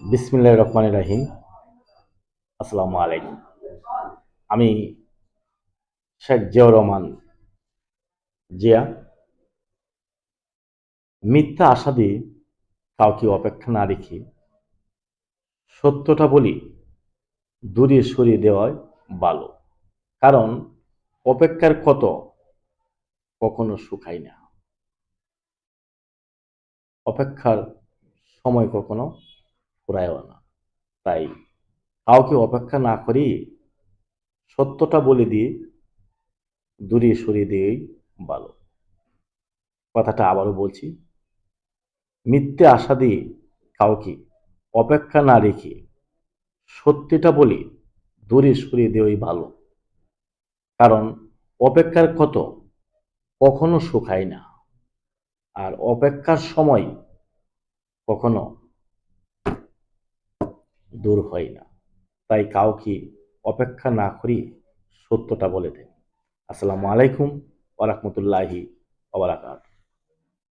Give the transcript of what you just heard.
বিসমিল্লাহ রহমান রাহিম। আসসালামু আলাইকুম। আমি শেখ জিয়াউর রহমান জিয়া। মিথ্যা আশা দিয়ে কাউকে অপেক্ষা না রেখে সত্যটা বলি, দূরে সরিয়ে দেওয়াই ভালো। কারণ অপেক্ষার কত কখনো শুকায় না। অপেক্ষার সময় কখনো ফুরায়ও না তাই কাউকে অপেক্ষা না করি সত্যটা বলে দিয়ে, দূরে সরিয়ে দিয়েই ভালো। কথাটা আবারও বলছি, মিথ্যে আশা দিয়ে কাউকে অপেক্ষা না রেখে সত্যিটা বলে দূরে সরিয়ে দেওয়াই ভালো। কারণ অপেক্ষার ক্ষত কখনো শুকায় না। আর অপেক্ষার সময় কখনো দূর হয় না। তাই কাউকে অপেক্ষা না করি সত্যটা বলে দেন আসসালামু আলাইকুম ওরহমতুল্লাহি ওবরাকাত